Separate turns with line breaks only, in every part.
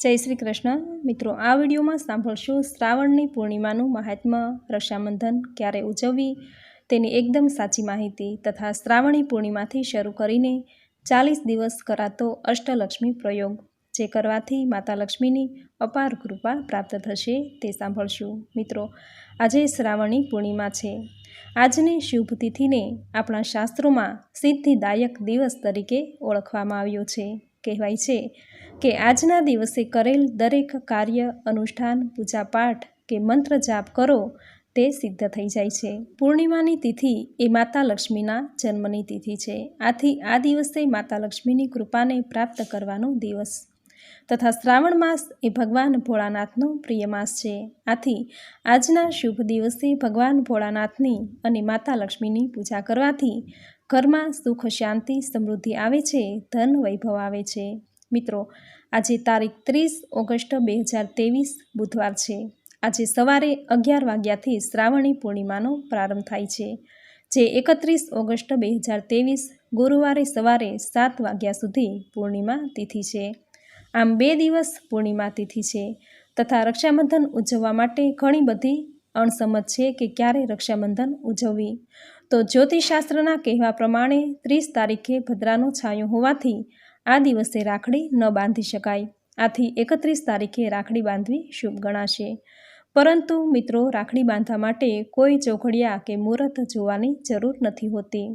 જય શ્રી કૃષ્ણ. મિત્રો, આ વિડીયોમાં સાંભળશું શ્રાવણની પૂર્ણિમાનું મહાત્મ્ય રક્ષાબંધન ક્યારે ઉજવવી તેની એકદમ સાચી માહિતી તથા શ્રાવણી પૂર્ણિમાથી શરૂ કરીને ચાલીસ દિવસ કરાતો અષ્ટલક્ષ્મી પ્રયોગ જે કરવાથી માતા લક્ષ્મીની અપાર કૃપા પ્રાપ્ત થશે તે સાંભળશું. મિત્રો, આજે શ્રાવણી પૂર્ણિમા છે. આજની શુભ તિથિને આપણા શાસ્ત્રોમાં સિદ્ધિદાયક દિવસ તરીકે ઓળખવામાં આવ્યો છે. કહેવાય છે કે આજના દિવસે કરેલ દરેક કાર્ય, અનુષ્ઠાન, પૂજાપાઠ કે મંત્ર જાપ કરો, તે સિદ્ધ થઈ જાય છે. પૂર્ણિમાની તિથિ એ માતા લક્ષ્મીના જન્મની તિથિ છે. આથી આ દિવસે માતા લક્ષ્મીની કૃપાને પ્રાપ્ત કરવાનો દિવસ. તથા શ્રાવણ માસ એ ભગવાન ભોળાનાથનો પ્રિય માસ છે. આથી આજના શુભ દિવસે ભગવાન ભોળાનાથની અને માતા લક્ષ્મીની પૂજા કરવાથી ઘરમાં સુખ, શાંતિ, સમૃદ્ધિ આવે છે, ધન વૈભવ આવે છે. મિત્રો, આજે તારીખ ત્રીસ ઓગસ્ટ બે હજાર ત્રેવીસ બુધવાર છે. આજે સવારે અગિયાર વાગ્યાથી શ્રાવણી પૂર્ણિમાનો પ્રારંભ થાય છે. જે એકત્રીસ ઓગસ્ટ બે હજાર ત્રેવીસ ગુરુવારે સવારે સાત વાગ્યા સુધી પૂર્ણિમા તિથિ છે. આમ બે દિવસ પૂર્ણિમા તિથિ છે. તથા રક્ષાબંધન ઉજવવા માટે ઘણી બધી અણસમજ છે કે ક્યારે રક્ષાબંધન ઉજવવી. તો જ્યોતિષશાસ્ત્રના કહેવા પ્રમાણે ત્રીસ તારીખે ભદ્રાનો છાંયો હોવાથી આ દિવસે રાખડી ન બાંધી શકાય. આથી એકત્રીસ તારીખે રાખડી બાંધવી શુભ ગણાશે. પરંતુ મિત્રો, રાખડી બાંધવા માટે કોઈ ચોઘડિયા કે મુહૂર્ત જોવાની જરૂર નથી હોતી.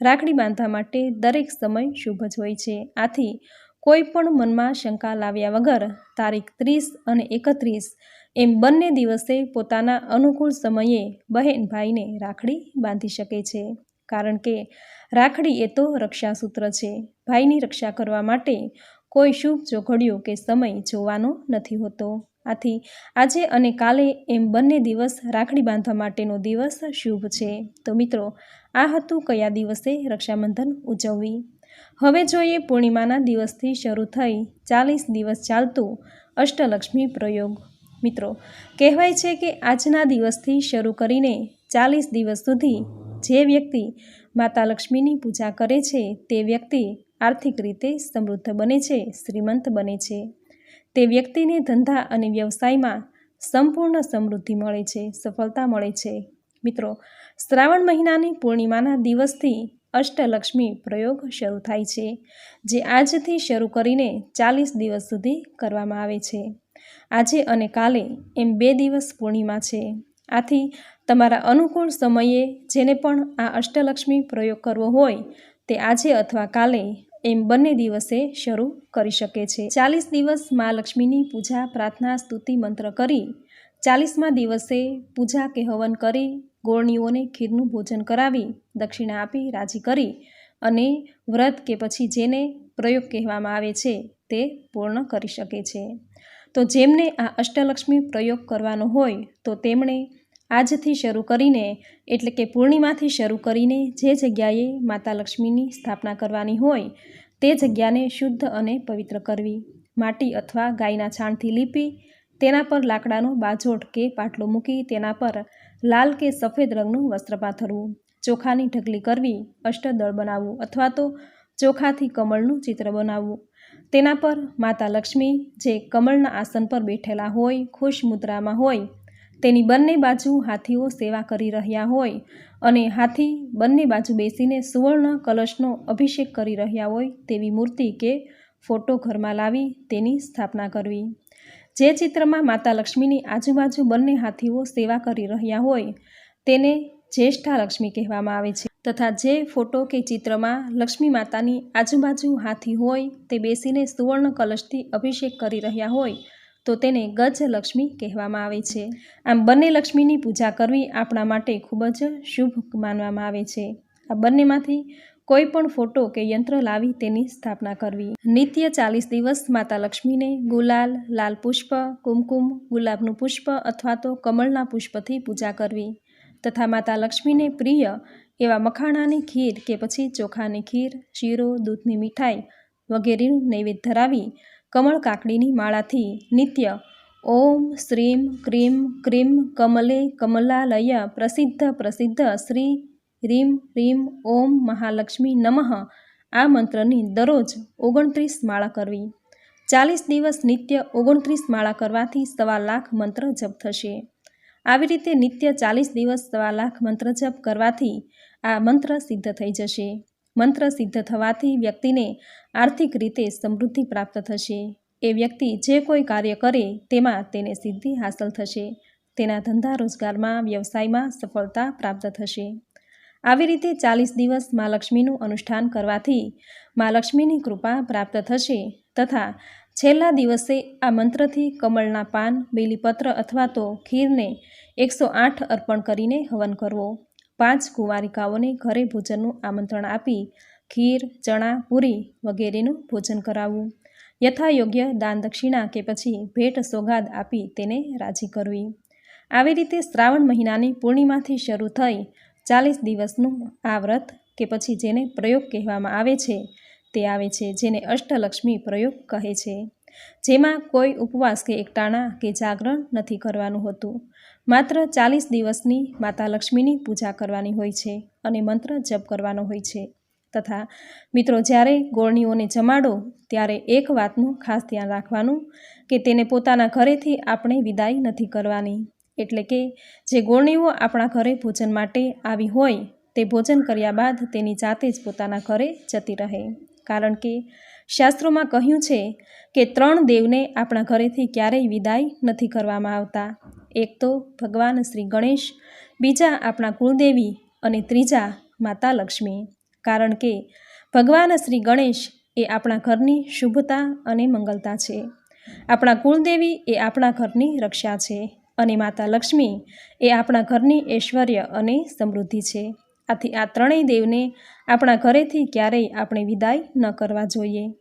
રાખડી બાંધવા માટે દરેક સમય શુભ જ હોય છે. આથી કોઈ પણ મનમાં શંકા લાવ્યા વગર તારીખ ત્રીસ અને એકત્રીસ એમ બંને દિવસે પોતાના અનુકૂળ સમયે બહેન ભાઈને રાખડી બાંધી શકે છે. કારણ કે રાખડી એ તો રક્ષાસૂત્ર છે. ભાઈની રક્ષા કરવા માટે કોઈ શુભ જોઘડિયો કે સમય જોવાનો નથી હોતો. આથી આજે અને કાલે એમ બંને દિવસ રાખડી બાંધવા માટેનો દિવસ શુભ છે. તો મિત્રો, આ હતું કયા દિવસે રક્ષાબંધન ઉજવવી? હવે જોઈએ પૂર્ણિમાના દિવસથી શરૂ થઈ ચાલીસ દિવસ ચાલતું અષ્ટલક્ષ્મી પ્રયોગ. મિત્રો, કહેવાય છે કે આજના દિવસથી શરૂ કરીને ચાલીસ દિવસ સુધી જે વ્યક્તિ માતા લક્ષ્મીની પૂજા કરે છે, તે વ્યક્તિ આર્થિક રીતે સમૃદ્ધ બને છે, શ્રીમંત બને છે. તે વ્યક્તિને ધંધા અને વ્યવસાયમાં સંપૂર્ણ સમૃદ્ધિ મળે છે, સફળતા મળે છે. મિત્રો, શ્રાવણ મહિનાની પૂર્ણિમાના દિવસથી અષ્ટલક્ષ્મી પ્રયોગ શરૂ થાય છે, જે આજથી શરૂ કરીને ચાલીસ દિવસ સુધી કરવામાં આવે છે. આજે અને કાલે એમ બે દિવસ પૂર્ણિમા છે. આથી તમારા અનુકૂળ સમયે જેને પણ આ અષ્ટલક્ષ્મી પ્રયોગ કરવો હોય તે આજે અથવા કાલે એમ બંને દિવસે શરૂ કરી શકે છે. ચાલીસ દિવસ મા લક્ષ્મીની પૂજા, પ્રાર્થના, સ્તુતિ, મંત્ર કરી ચાલીસમા દિવસે પૂજા કે હવન કરી ગોળણીઓને ખીરનું ભોજન કરાવી દક્ષિણા આપી રાજી કરી અને વ્રત કે પછી જેને પ્રયોગ કહેવામાં આવે છે તે પૂર્ણ કરી શકે છે. તો જેમને આ અષ્ટલક્ષ્મી પ્રયોગ કરવાનો હોય તો તેમણે આજથી શરૂ કરીને, એટલે કે પૂર્ણિમાથી શરૂ કરીને જે જગ્યાએ માતા લક્ષ્મીની સ્થાપના કરવાની હોય, તે જગ્યાને શુદ્ધ અને પવિત્ર કરવી. માટી અથવા ગાયના છાણથી લીપી, તેના પર લાકડાનો બાજોટ કે પાટલો મૂકી તેના પર લાલ કે સફેદ રંગનું વસ્ત્ર પાથરવું. ચોખાની ઢગલી કરવી, અષ્ટદળ બનાવવું અથવા તો ચોખાથી કમળનું ચિત્ર બનાવવું. તેના પર માતા લક્ષ્મી જે કમળના આસન પર બેઠેલા હોય, ખુશ મુદ્રામાં હોય તેની બંને બાજુ હાથીઓ સેવા કરી રહ્યા હોય અને હાથી બંને બાજુ બેસીને સુવર્ણ કલશનો અભિષેક કરી રહ્યા હોય તેવી મૂર્તિ કે ફોટો ઘરમાં લાવી તેની સ્થાપના કરવી. જે ચિત્રમાં માતા લક્ષ્મીની આજુબાજુ બંને હાથીઓ સેવા કરી રહ્યા હોય તેને જ્યેષ્ઠા લક્ષ્મી કહેવામાં આવે છે. તથા જે ફોટો કે ચિત્રમાં લક્ષ્મી માતાની આજુબાજુ હાથી હોય તે બેસીને સુવર્ણ કલશથી અભિષેક કરી રહ્યા હોય તો તેને ગજ લક્ષ્મી કહેવામાં આવે છે. આમ બંને લક્ષ્મીની પૂજા કરવી આપણા માટે ખૂબ જ શુભ માનવામાં આવે છે. આ બંનેમાંથી કોઈ પણ ફોટો કે યંત્ર લાવી તેની સ્થાપના કરવી. નિત્ય ચાલીસ દિવસ માતા લક્ષ્મીને ગુલાલ, લાલ પુષ્પ, કુમકુમ, ગુલાબનું પુષ્પ અથવા તો કમળના પુષ્પથી પૂજા કરવી તથા માતા લક્ષ્મીને પ્રિય એવા મખાણાની ખીર કે પછી ચોખાની ખીર, શીરો, દૂધની મીઠાઈ વગેરેનું નૈવેદ્ય ધરાવી કમળ કાકડીની માળાથી નિત્ય ઓમ શ્રીમ ક્રીમ ક્રીમ કમલે કમલાલય પ્રસિદ્ધ પ્રસિદ્ધ શ્રી રીમ રીમ ઓમ મહાલક્ષ્મી નમઃ આ મંત્રની દરરોજ ઓગણત્રીસ માળા કરવી.
ચાલીસ દિવસ નિત્ય ઓગણત્રીસ માળા કરવાથી સવા લાખ મંત્ર જપ થશે. આવી રીતે નિત્ય ચાલીસ દિવસ સવા લાખ મંત્ર જપ કરવાથી આ મંત્ર સિદ્ધ થઈ જશે. મંત્ર સિદ્ધ થવાથી વ્યક્તિને આર્થિક રીતે સમૃદ્ધિ પ્રાપ્ત થશે. એ વ્યક્તિ જે કોઈ કાર્ય કરે તેમાં તેને સિદ્ધિ હાંસલ થશે. તેના ધંધા રોજગારમાં, વ્યવસાયમાં સફળતા પ્રાપ્ત થશે. આવી રીતે ચાલીસ દિવસ મા લક્ષ્મીનું અનુષ્ઠાન કરવાથી મા લક્ષ્મીની કૃપા પ્રાપ્ત થશે તથા છેલ્લા દિવસે આ મંત્રથી કમળના પાન, બેલીપત્ર અથવા તો ખીરને એકસો આઠ અર્પણ કરીને હવન કરવો. પાંચ કુંવારિકાઓને ઘરે ભોજનનું આમંત્રણ આપી ખીર, ચણા, પૂરી વગેરેનું ભોજન કરાવવું. યથાયોગ્ય દાન દક્ષિણા કે પછી ભેટ સોગાદ આપી તેને રાજી કરવી. આવી રીતે શ્રાવણ મહિનાની પૂર્ણિમાથી શરૂ થઈ ચાલીસ દિવસનું આ વ્રત કે પછી જેને પ્રયોગ કહેવામાં આવે છે તે આવે છે જેને અષ્ટલક્ષ્મી પ્રયોગ કહે છે. જેમાં કોઈ ઉપવાસ કે એકટાણા કે જાગરણ નથી કરવાનું હોતું. માત્ર ચાલીસ દિવસની માતા લક્ષ્મીની પૂજા કરવાની હોય છે અને મંત્ર જપ કરવાનો હોય છે. તથા મિત્રો, જ્યારે ગોળણીઓને જમાડો, ત્યારે એક વાતનું ખાસ ધ્યાન રાખવાનું કે તેને પોતાના ઘરેથી આપણે વિદાય નથી કરવાની. એટલે કે જે ગોળણીઓ આપણા ઘરે ભોજન માટે આવી હોય, તે ભોજન કર્યા બાદ તેની જાતે જ પોતાના ઘરે જતી રહે. કારણ કે શાસ્ત્રોમાં કહ્યું છે કે ત્રણ દેવને આપણા ઘરેથી ક્યારેય વિદાય નથી કરવામાં આવતા. એક તો ભગવાન શ્રી ગણેશ, બીજા આપણા કુળદેવી અને ત્રીજા માતા લક્ષ્મી. કારણ કે ભગવાન શ્રી ગણેશ એ આપણા ઘરની શુભતા અને મંગલતા છે. આપણા કુળદેવી એ આપણા ઘરની રક્ષા છે અને માતા લક્ષ્મી એ આપણા ઘરની ઐશ્વર્ય અને સમૃદ્ધિ છે. આથી આ ત્રણેય દેવને આપણા ઘરેથી ક્યારેય આપણે વિદાય ન કરવા જોઈએ.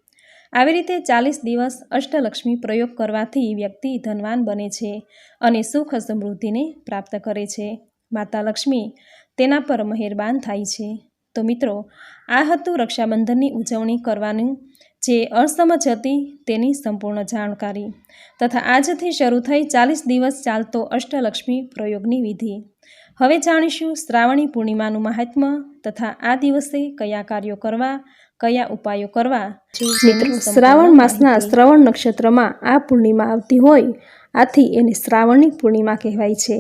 આવી રીતે ચાલીસ દિવસ અષ્ટલક્ષ્મી પ્રયોગ કરવાથી વ્યક્તિ ધનવાન બને છે અને સુખ સમૃદ્ધિને પ્રાપ્ત કરે છે. માતા લક્ષ્મી તેના પર મહેરબાન થાય છે. તો મિત્રો, આ હતું રક્ષાબંધનની ઉજવણી કરવાનું જે અસમજ હતી તેની સંપૂર્ણ જાણકારી. તથા આજથી શરૂ થઈ ચાલીસ દિવસ ચાલતો અષ્ટલક્ષ્મી પ્રયોગની વિધિ. હવે જાણીશું શ્રાવણી પૂર્ણિમાનું મહાત્મ્ય તથા આ દિવસે કયા કાર્યો કરવા કયા ઉપાયો કરવા
મિત્રો શ્રાવણ માસના શ્રવણ નક્ષત્રમાં આ પૂર્ણિમા આવતી હોય આથી એને શ્રાવણની પૂર્ણિમા કહેવાય છે.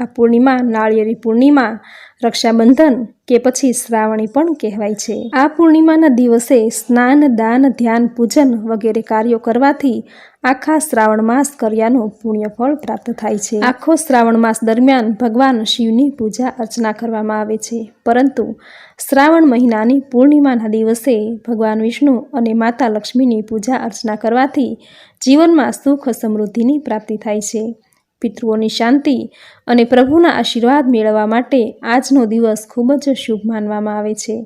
આ પૂર્ણિમા, નાળિયેરી પૂર્ણિમા, રક્ષાબંધન કે પછી શ્રાવણી પણ કહેવાય છે. આ પૂર્ણિમાના દિવસે સ્નાન, દાન, ધ્યાન, પૂજન વગેરે કાર્યો કરવાથી આખા શ્રાવણ માસ કર્યાનું પુણ્યફળ પ્રાપ્ત થાય છે. આખો શ્રાવણ માસ દરમિયાન ભગવાન શિવની પૂજા અર્ચના કરવામાં આવે છે. પરંતુ શ્રાવણ મહિનાની પૂર્ણિમાના દિવસે ભગવાન વિષ્ણુ અને માતા લક્ષ્મીની પૂજા અર્ચના કરવાથી જીવનમાં સુખ સમૃદ્ધિની પ્રાપ્તિ થાય છે. પિતૃઓની શાંતિ અને પ્રભુના આશીર્વાદ મેળવવા માટે આજનો દિવસ ખૂબ જ શુભ માનવામાં આવે છે.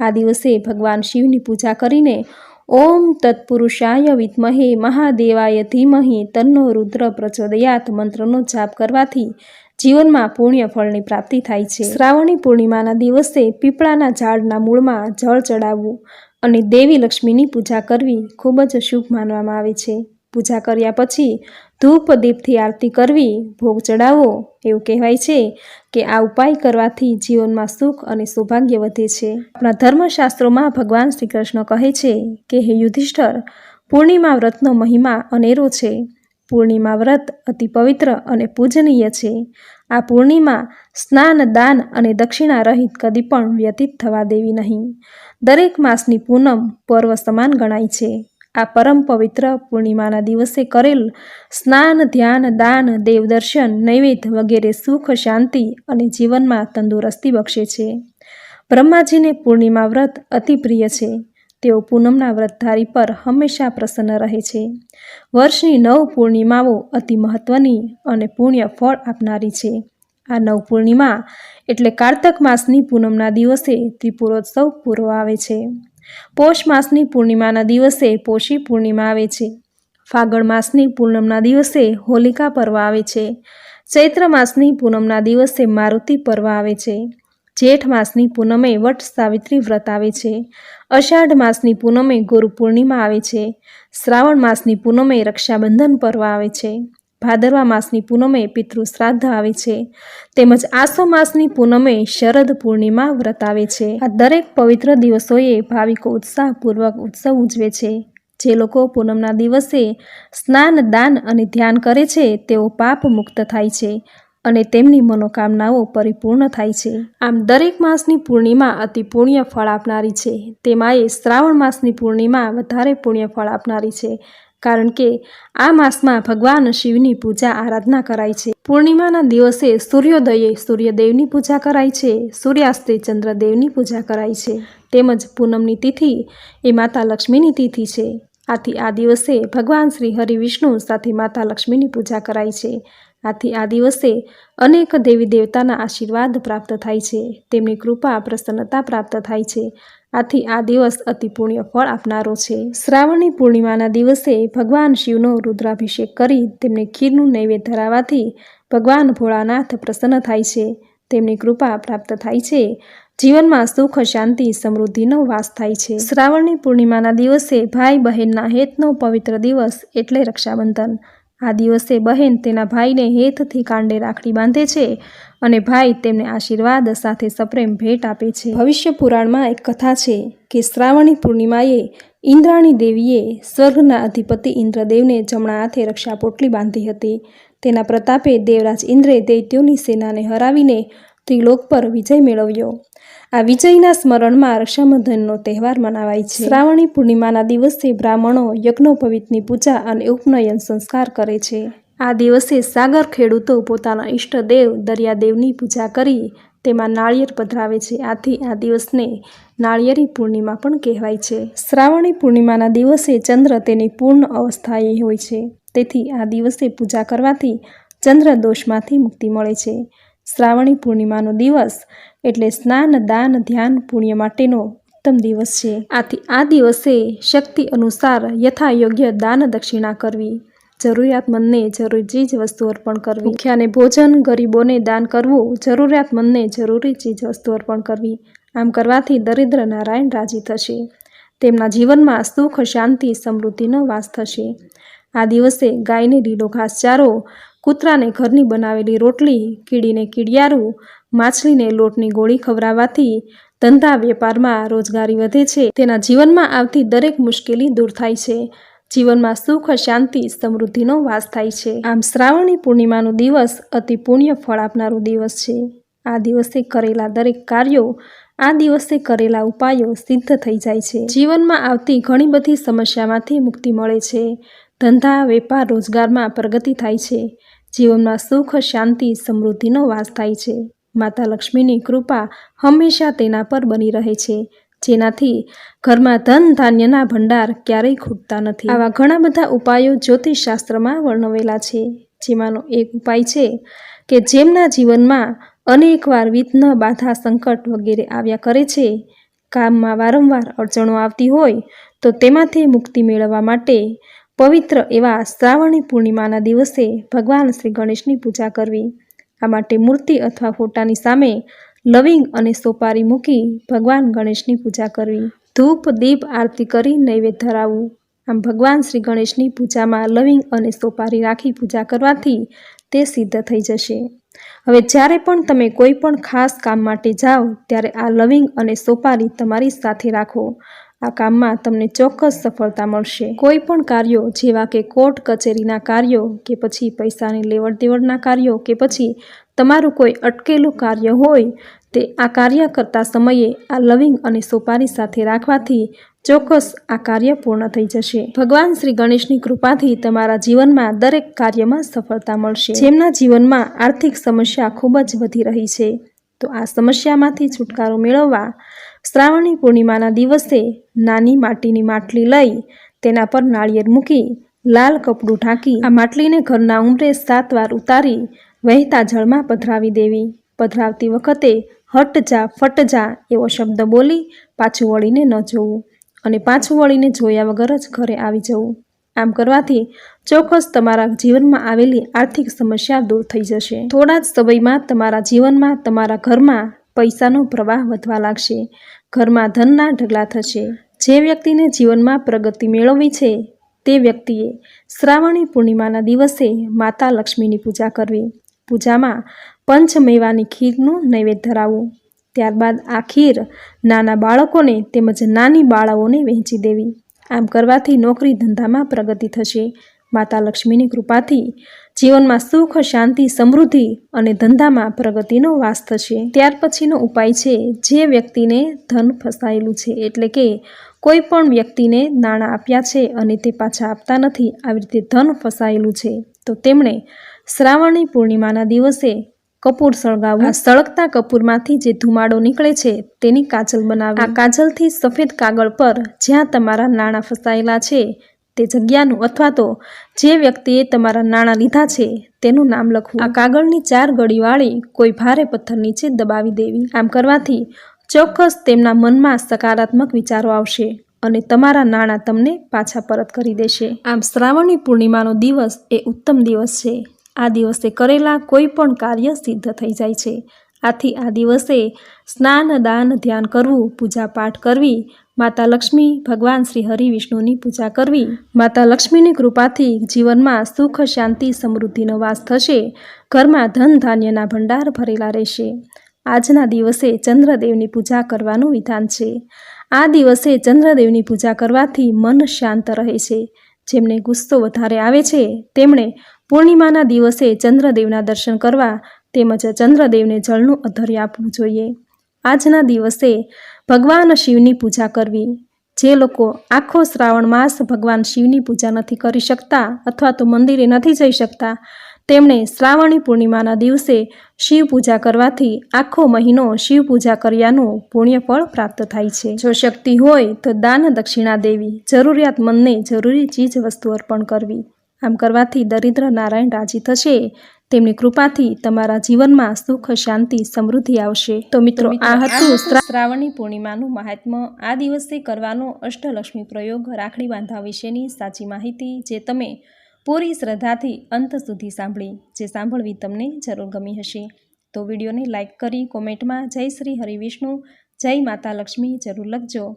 આ દિવસે ભગવાન શિવની પૂજા કરીને ઓમ તત્પુરુષાય વિદ્મહે મહાદેવાય ધીમહિ તન્નો રુદ્ર પ્રચોદયાત મંત્રનો જાપ કરવાથી જીવનમાં પુણ્ય ફળની પ્રાપ્તિ થાય છે. શ્રાવણી પૂર્ણિમાના દિવસે પીપળાના ઝાડના મૂળમાં જળ ચડાવવું અને દેવી લક્ષ્મીની પૂજા કરવી ખૂબ જ શુભ માનવામાં આવે છે. પૂજા કર્યા પછી ધૂપ દીપથી આરતી કરવી, ભોગ ચડાવવો, એવું કહેવાય છે કે આ ઉપાય કરવાથી જીવનમાં સુખ અને સૌભાગ્ય વધે છે. આપણા ધર્મશાસ્ત્રોમાં ભગવાન શ્રી કૃષ્ણ કહે છે કે, હે યુધિષ્ઠર, પૂર્ણિમા વ્રતનો મહિમા અનેરો છે. પૂર્ણિમા વ્રત અતિ પવિત્ર અને પૂજનીય છે. આ પૂર્ણિમા સ્નાન, દાન અને દક્ષિણા રહિત કદી પણ વ્યતીત થવા દેવી નહીં. દરેક માસની પૂનમ પર્વ સમાન ગણાય છે. આ પરમ પવિત્ર પૂર્ણિમાના દિવસે કરેલ સ્નાન, ધ્યાન, દાન દેવદર્શન નૈવેદ્ય વગેરે સુખ, શાંતિ અને જીવનમાં તંદુરસ્તી બક્ષે છે. બ્રહ્માજીને પૂર્ણિમા વ્રત અતિ પ્રિય છે. તેઓ પૂનમના વ્રતધારી પર હંમેશા પ્રસન્ન રહે છે. વર્ષની નવ પૂર્ણિમાઓ અતિ મહત્વની અને પુણ્ય ફળ આપનારી છે. આ નવ પૂર્ણિમા એટલે કારતક માસની પૂનમના દિવસે ત્રિપુરોત્સવ પૂરો આવે છે. પોષ માસની પૂર્ણિમાના દિવસે પોષી પૂર્ણિમા આવે છે. ફાગણ માસની પૂનમના દિવસે હોલિકા પર્વ આવે છે. ચૈત્ર માસની પૂનમના દિવસે મારુતિ પર્વ આવે છે. જેઠ માસની પૂનમે વટ સાવિત્રી વ્રત આવે છે. અષાઢ માસની પૂનમે ગુરુ પૂર્ણિમા આવે છે. શ્રાવણ માસની પૂનમે રક્ષાબંધન પર્વ આવે છે. ભાદરવા માસની પૂનમે પિતૃ શ્રાદ્ધ આવે છે. તેમજ આસો માસની પૂનમે શરદ પૂર્ણિમા વ્રત આવે છે. આ દરેક પવિત્ર દિવસોએ ભાવિકો ઉત્સાહપૂર્વક ઉત્સવ ઉજવે છે. જે લોકો પૂનમના દિવસે સ્નાન, દાન અને ધ્યાન કરે છે, તેઓ પાપ મુક્ત થાય છે અને તેમની મનોકામનાઓ પરિપૂર્ણ થાય છે. આમ દરેક માસની પૂર્ણિમા અતિ પુણ્ય ફળ આપનારી છે. તેમાંય શ્રાવણ માસની પૂર્ણિમા વધારે પુણ્ય ફળ આપનારી છે. કારણ કે આ માસમાં ભગવાન શિવની પૂજા આરાધના કરાય છે. પૂર્ણિમાના દિવસે સૂર્યોદયે સૂર્યદેવની પૂજા કરાય છે. સૂર્યાસ્તે ચંદ્રદેવની પૂજા કરાય છે. તેમજ પૂનમની તિથિ એ માતા લક્ષ્મીની તિથિ છે. આથી આ દિવસે ભગવાન શ્રી હરિ વિષ્ણુ સાથે માતા લક્ષ્મીની પૂજા કરાય છે. આથી આ દિવસે અનેક દેવી દેવતાના આશીર્વાદ પ્રાપ્ત થાય છે. તેમની કૃપા પ્રસન્નતા પ્રાપ્ત થાય છે. આથી આ દિવસ અતિ પુણ્ય ફળ આપનારો છે. શ્રાવણની પૂર્ણિમાના દિવસે ભગવાન શિવનો રુદ્રાભિષેક કરી તેમને ખીરનું નૈવેદ્ય ધરાવવાથી ભગવાન ભોળાનાથ પ્રસન્ન થાય છે. તેમની કૃપા પ્રાપ્ત થાય છે. જીવનમાં સુખ, શાંતિ, સમૃદ્ધિનો વાસ થાય છે. શ્રાવણની પૂર્ણિમાના દિવસે ભાઈ બહેનના હેતનો પવિત્ર દિવસ એટલે રક્ષાબંધન. આ દિવસે બહેન તેના ભાઈને હેતથી કાંડે રાખડી બાંધે છે અને ભાઈ તેમને આશીર્વાદ સાથે સપ્રેમ ભેટ આપે છે. ભવિષ્ય પુરાણમાં એક કથા છે કે શ્રાવણી પૂર્ણિમાએ ઇન્દ્રાણી દેવીએ સ્વર્ગના અધિપતિ ઇન્દ્રદેવને જમણા હાથે રક્ષા પોટલી બાંધી હતી. તેના પ્રતાપે દેવરાજ ઇન્દ્રે દૈત્યોની સેનાને હરાવીને ત્રિલોક પર વિજય મેળવ્યો. આ વિજયના સ્મરણમાં રક્ષાબંધનનો તહેવાર મનાવાય છે. શ્રાવણી પૂર્ણિમાના દિવસે બ્રાહ્મણો યજ્ઞોપવિતની પૂજા અને ઉપનયન સંસ્કાર કરે છે. આ દિવસે સાગર ખેડૂતો પોતાના ઈષ્ટદેવ દરિયાદેવની પૂજા કરી તેમાં નાળિયેર પધરાવે છે. આથી આ દિવસને નાળિયેરી પૂર્ણિમા પણ કહેવાય છે. શ્રાવણી પૂર્ણિમાના દિવસે ચંદ્ર તેની પૂર્ણ અવસ્થાએ હોય છે. તેથી આ દિવસે પૂજા કરવાથી ચંદ્ર દોષમાંથી મુક્તિ મળે છે. શ્રાવણી પૂર્ણિમાનો દિવસ એટલે સ્નાન, દાન, ધ્યાન પુણ્ય માટેનો ઉત્તમ દિવસ છે. આથી આ દિવસે શક્તિ અનુસાર યથા યોગ્ય દાન દક્ષિણા કરવી, જરૂરિયાતમંદને જરૂરી ચીજ વસ્તુ અર્પણ કરવી. ભૂખ્યાને ભોજન, ગરીબોને દાન કરવું, જરૂરિયાતમંદને જરૂરી ચીજ વસ્તુ અર્પણ કરવી. આમ કરવાથી દરિદ્ર નારાયણ રાજી થશે. તેમના જીવનમાં સુખ, શાંતિ, સમૃદ્ધિનો વાસ થશે. આ દિવસે ગાયને લીલો ઘાસચારો કૂતરાને ઘરની બનાવેલી રોટલી, કીડીને કીડિયારું, માછલીને લોટની ગોળી ખવડાવવાથી ધંધા વેપારમાં રોજગારી વધે છે. તેના જીવનમાં આવતી દરેક મુશ્કેલી દૂર થાય છે. જીવનમાં સુખ, શાંતિ, સમૃદ્ધિનો વાસ થાય છે. આમ શ્રાવણી પૂર્ણિમાનો દિવસ અતિ પુણ્ય ફળ આપનારો દિવસ છે. આ દિવસે કરેલા દરેક કાર્યો, આ દિવસે કરેલા ઉપાયો સિદ્ધ થઈ જાય છે. જીવનમાં આવતી ઘણી બધી સમસ્યામાંથી મુક્તિ મળે છે. ધંધા, વેપાર, રોજગારમાં પ્રગતિ થાય છે. જીવનમાં સુખ, શાંતિ, સમૃદ્ધિનો વાસ થાય છે. માતા લક્ષ્મીની કૃપા હંમેશા તેના પર બની રહે છે, જેનાથી ઘરમાં ધન ધાન્યના ભંડાર ક્યારેય ખૂટતા નથી. આવા ઘણા બધા ઉપાયો જ્યોતિષશાસ્ત્રમાં વર્ણવેલા છે, જેમાંનો એક ઉપાય છે કે જેમના જીવનમાં અનેકવાર વિઘ્ન, બાધા, સંકટ વગેરે આવ્યા કરે છે, કામમાં વારંવાર અડચણો આવતી હોય, તો તેમાંથી મુક્તિ મેળવવા માટે પવિત્ર એવા શ્રાવણી પૂર્ણિમાના દિવસે ભગવાન શ્રી ગણેશની પૂજા કરવી. આ માટે મૂર્તિ અથવા ફોટાની સામે લવિંગ અને સોપારી મૂકી ભગવાન ગણેશની પૂજા કરવી. ધૂપ, દીપ, આરતી કરી નૈવેદ્ય ધરાવવું. આમ ભગવાન શ્રી ગણેશની પૂજામાં લવિંગ અને સોપારી રાખી પૂજા કરવાથી તે સિદ્ધ થઈ જશે. હવે જ્યારે પણ તમે કોઈ પણ ખાસ કામ માટે જાઓ, ત્યારે આ લવિંગ અને સોપારી તમારી સાથે રાખો. આ કામમાં તમને ચોક્કસ સફળતા મળશે. કોઈ પણ કાર્યો, જેવા કે કોર્ટ કચેરીના કાર્યો, કે પછી પૈસાની લેવડ દેવડના કાર્યો, કે પછી તમારું કોઈ અટકેલું કાર્ય હોય, તે આ કાર્ય કરતા સમયે આ લવિંગ અને સોપારી સાથે રાખવાથી ચોક્કસ આ કાર્ય પૂર્ણ થઈ જશે. ભગવાન શ્રી ગણેશની કૃપાથી તમારા જીવનમાં દરેક કાર્યમાં સફળતા મળશે. જેમના જીવનમાં આર્થિક સમસ્યા ખૂબ જ વધી રહી છે, તો આ સમસ્યામાંથી છુટકારો મેળવવા શ્રાવણી પૂર્ણિમાના દિવસે નાની માટીની માટલી લઈ તેના પર નાળિયેર મૂકી લાલ કપડું ઢાંકી આ માટલીને ઘરના ઉંમરે સાત વાર ઉતારી વહેતા જળમાં પધરાવી દેવી. પધરાવતી વખતે હટ જા, ફટ જા એવો શબ્દ બોલી પાછું વળીને ન જોવું અને પાછું વળીને જોયા વગર જ ઘરે આવી જવું. આમ કરવાથી ચોક્કસ તમારા જીવનમાં આવેલી આર્થિક સમસ્યા દૂર થઈ જશે. થોડા જ સમયમાં તમારા જીવનમાં તમારા ઘરમાં પૈસાનો પ્રવાહ વધવા લાગશે. ઘરમાં ધનના ઢગલા થશે. જે વ્યક્તિને જીવનમાં પ્રગતિ મેળવવી છે, તે વ્યક્તિએ શ્રાવણી પૂર્ણિમાના દિવસે માતા લક્ષ્મીની પૂજા કરવી. પૂજામાં પંચમેવાની ખીરનું નૈવેદ્ય ધરાવવું. ત્યારબાદ આ ખીર નાના બાળકોને તેમજ નાની બાળાઓને વહેંચી દેવી. આમ કરવાથી નોકરી ધંધામાં પ્રગતિ થશે. માતા લક્ષ્મીની કૃપાથી જીવનમાં સુખ, શાંતિ, સમૃદ્ધિ અને ધંધામાં પ્રગતિનો વાસ થશે ત્યાર પછીનો ઉપાય છે જે વ્યક્તિને ધન ફસાયેલું છે. એટલે કે કોઈ પણ વ્યક્તિને નાણાં આપ્યા છે અને તે પાછા આપતા નથી, આવી રીતે ધન ફસાયેલું છે, તો તેમણે શ્રાવણી પૂર્ણિમાના દિવસે કપૂર સળગાવવું. સળગતા કપૂરમાંથી જે ધુમાડો નીકળે છે તેની કાજલ બનાવવી. આ કાજલથી સફેદ કાગળ પર જ્યાં તમારા નાણાં ફસાયેલા છે તે જગ્યાનું અથવા તો જે વ્યક્તિએ તમારા નાણાં લીધા છે તેનું નામ લખવું. આ કાગળની ચાર ગળીવાળી કોઈ ભારે પથ્થર નીચે દબાવી દેવી. આમ કરવાથી ચોક્કસ તેમના મનમાં સકારાત્મક વિચારો આવશે અને તમારા નાણાં તમને પાછા પરત કરી દેશે. આમ શ્રાવણી પૂર્ણિમાનો દિવસ એ ઉત્તમ દિવસ છે. આ દિવસે કરેલા કોઈ પણ કાર્ય સિદ્ધ થઈ જાય છે. આથી આ દિવસે સ્નાન, દાન, ધ્યાન કરવું, પૂજા પાઠ કરવી, માતા લક્ષ્મી, ભગવાન શ્રી હરિ વિષ્ણુની પૂજા કરવી, માતા લક્ષ્મીની કૃપાથી જીવનમાં સુખ, શાંતિ, સમૃદ્ધિનો વાસ થશે. ઘરમાં ધન, ધાન્યના ભંડાર ભરેલા રહેશે. આજના દિવસે ચંદ્રદેવની પૂજા કરવાનું વિધાન છે. આ દિવસે ચંદ્રદેવની પૂજા કરવાથી મન શાંત રહે છે. જેમને ગુસ્સો વધારે આવે છે, તેમણે પૂર્ણિમાના દિવસે ચંદ્રદેવના દર્શન કરવા તેમજ ચંદ્રદેવને જળનું અધર્ય આપવું જોઈએ. આજના દિવસે ભગવાન શિવની પૂજા કરવી. જે લોકો આખો શ્રાવણ માસ ભગવાન શિવની પૂજા નથી કરી શકતા અથવા તો મંદિરે નથી જઈ શકતા, તેમણે શ્રાવણી પૂર્ણિમાના દિવસે શિવ પૂજા કરવાથી આખો મહિનો શિવ પૂજા કર્યાનું પુણ્ય ફળ પ્રાપ્ત થાય છે. જો શક્તિ હોય તો દાન દક્ષિણા દેવી જરૂરિયાતમંદને જરૂરી ચીજ વસ્તુ અર્પણ કરવી. આમ કરવાથી દરિદ્ર નારાયણ રાજી થશે તેમની કૃપાથી તમારા જીવનમાં સુખ શાંતિ સમૃદ્ધિ આવશે. તો મિત્રો આ હતું શ્રા-
શ્રાવણી પૂર્ણિમાનું મહાત્મ્ય આ દિવસે કરવાનો અષ્ટલક્ષ્મી પ્રયોગ રાખડી બાંધવા વિશેની સાચી માહિતી જે તમે પૂરી શ્રદ્ધાથી અંત સુધી સાંભળી જે સાંભળવી તમને જરૂર ગમી હશે. તો વિડીયોને લાઇક કરી કોમેન્ટમાં જય શ્રી હરિવિષ્ણુ જય માતા લક્ષ્મી જરૂર લખજો.